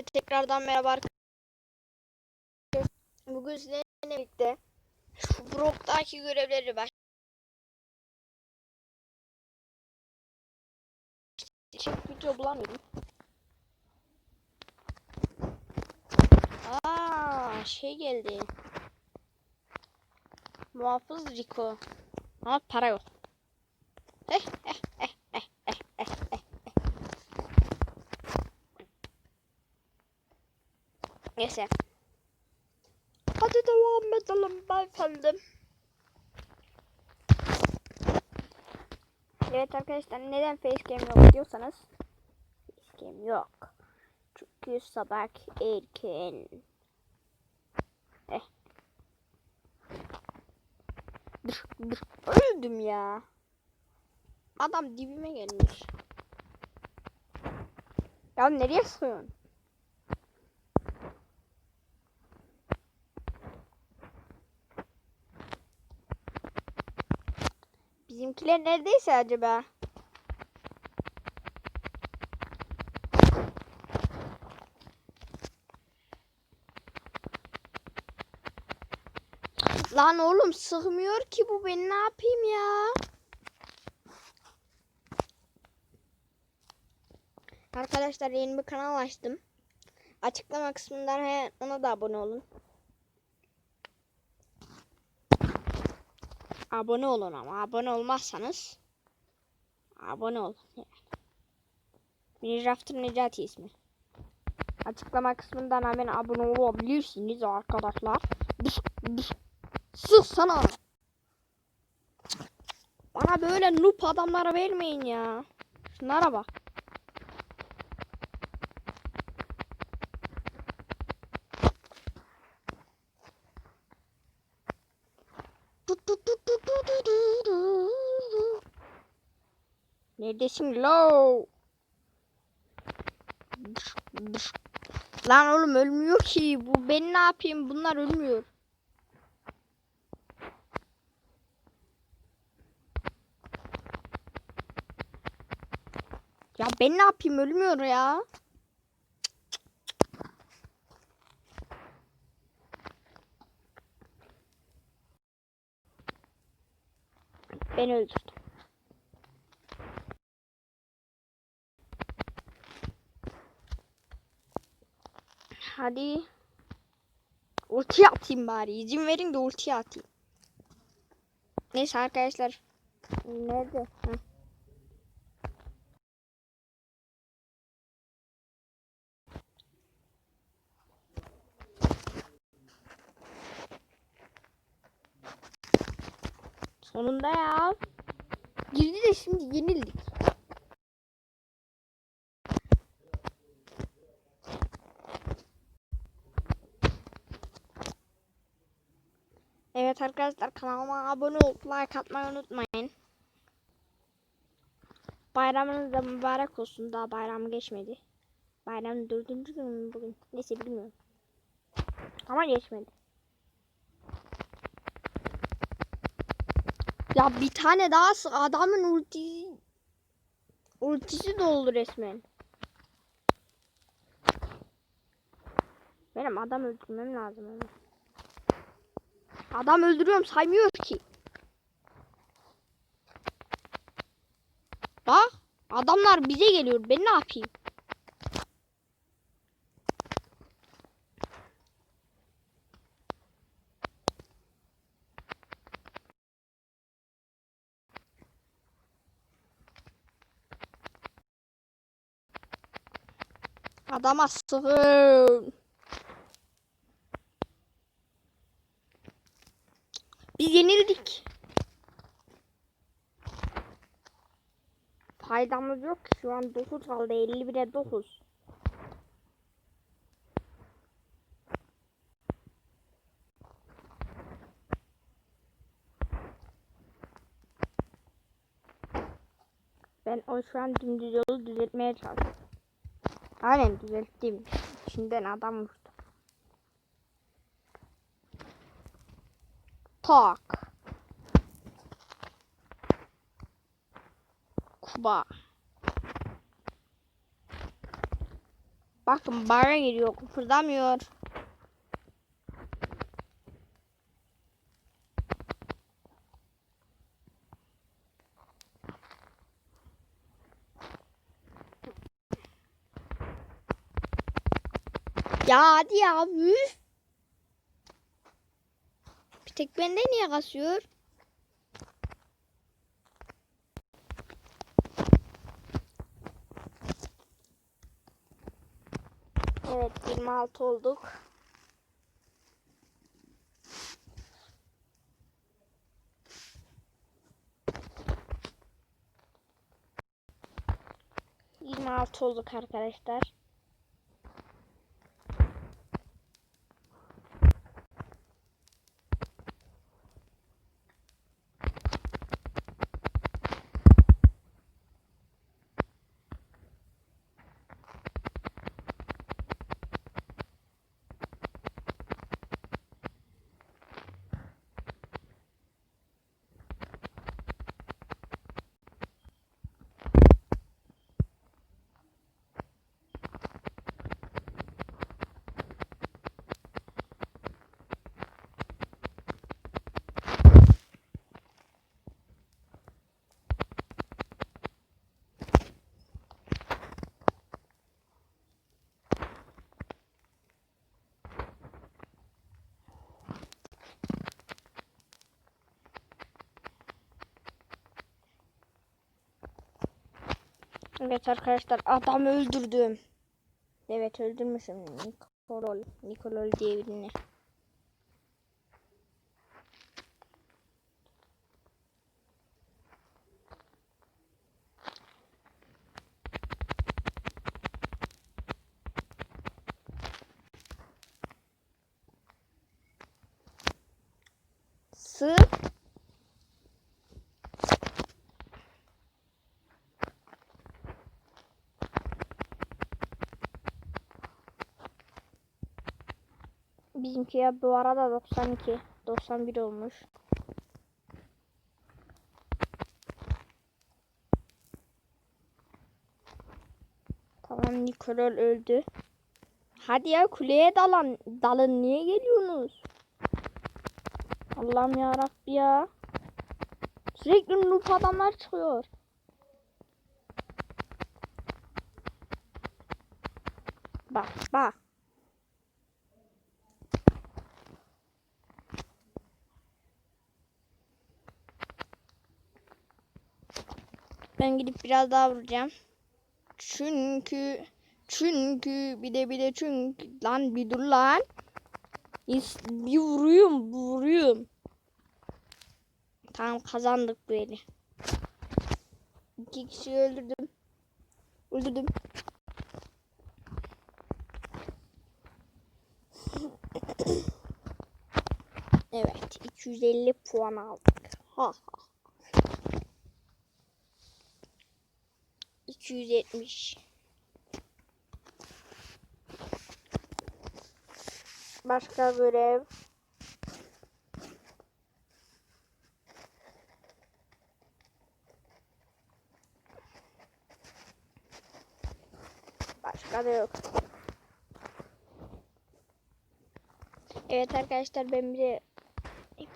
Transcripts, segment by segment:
Hepinize tekrardan merhaba arkadaşlar. Bugün sizlerle birlikte şu Brock'taki görevleri baş Çek video bulamıyorum. Aa şey geldi. Muhafız Rico. Ama para yok. Eh, eh, eh, eh. Neyse. Hadi devam edelim beyefendi. Evet arkadaşlar neden facecam yok diyorsanız facecam yok. Çünkü sabah erken. Eh. Dur, dur. Öldüm ya. Adam dibime gelmiş. Ya nereye sığıyorsun? Bizimkiler neredeyse acaba? Lan oğlum sığmıyor ki bu ben ne yapayım ya? Arkadaşlar yeni bir kanal açtım. Açıklama kısmından he, ona da abone olun. Abone olun ama abone olmazsanız abone olun. Yani. Minecraft'ın Necati ismi. Açıklama kısmından hemen abone olabilirsiniz arkadaşlar. Sus sana. Bana böyle noob adamlara vermeyin ya. Şunlara bak. Neredesin lo? Lan oğlum ölmüyor ki. Bu ben ne yapayım? Bunlar ölmüyor. Ya ben ne yapayım? Ölmüyor ya. Ben öldürdüm. Hadi. Ulti atayım bari. İzin verin de ulti atayım. Neyse arkadaşlar. Nerede? Heh. Sonunda ya. Girdi de şimdi yenildik. Evet arkadaşlar kanalıma abone olup like atmayı unutmayın. Bayramınız da mübarek olsun. Daha bayram geçmedi. Bayramın dördüncü günü mü bugün? Neyse bilmiyorum. Ama geçmedi. Ya bir tane daha adamın ulti ultisi doldu resmen. Benim adam öldürmem lazım ama. Adam öldürüyorum saymıyor ki. Bak adamlar bize geliyor. Ben ne yapayım? Adama sıkın. Yenildik. Faydamız yok şu an 9 kaldı 51'e 9. Ben o şu an dümdüz yolu düzeltmeye çalışıyorum. Aynen düzelttim. İçinden adam vurdu. Tak. Kuba. Bakın bana geliyor. Kıpırdamıyor. Ya hadi ya. Üf. Tek bende niye kasıyor? Evet 26 olduk. Yirmi altı olduk arkadaşlar. Evet arkadaşlar adam öldürdüm. Evet öldürmüşüm Nikolol. Nikolol diye birini. Sığ Bizimki ya bu arada 92, 91 olmuş. Tamam Nikolol öldü. Hadi ya kuleye dalan, dalın niye geliyorsunuz? Allah'ım ya Rabbi ya. Sürekli noob adamlar çıkıyor. Bak bak. Ben gidip biraz daha vuracağım. Çünkü çünkü bir de bir de çünkü lan bir dur lan. Bir vuruyorum vuruyorum. Tamam kazandık bu eli. İki kişiyi öldürdüm. Öldürdüm. Evet 250 puan aldık. Ha ha. 270. Başka görev. Başka da yok. Evet arkadaşlar ben bir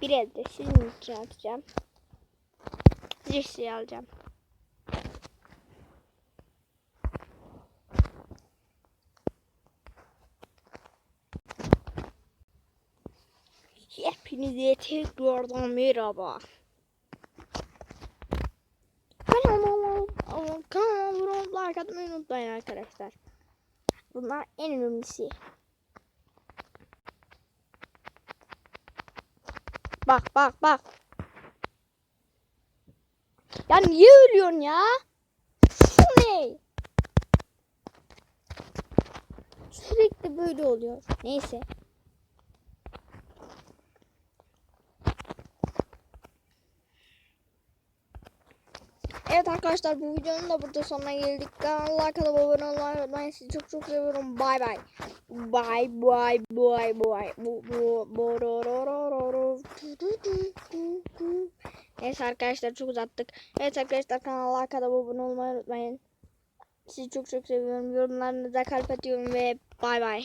bir elde sizin için atacağım. Zirsi alacağım. Hepinize tekrardan merhaba. Kanalıma abone like atmayı unutmayın arkadaşlar. Bunlar en önemlisi. Bak bak bak. Ya niye ölüyorsun ya? Bu ne? Sürekli böyle oluyor. Neyse. Evet arkadaşlar bu videonun da burada sonuna geldik. Kanala kanalıma abone olmayı unutmayın. Sizi çok çok seviyorum. Bay bay. Bay bay bay bay. Neyse arkadaşlar çok uzattık. Evet arkadaşlar kanala kanalıma abone olmayı unutmayın. Sizi çok çok seviyorum. Yorumlarınıza kalp atıyorum ve bay bay.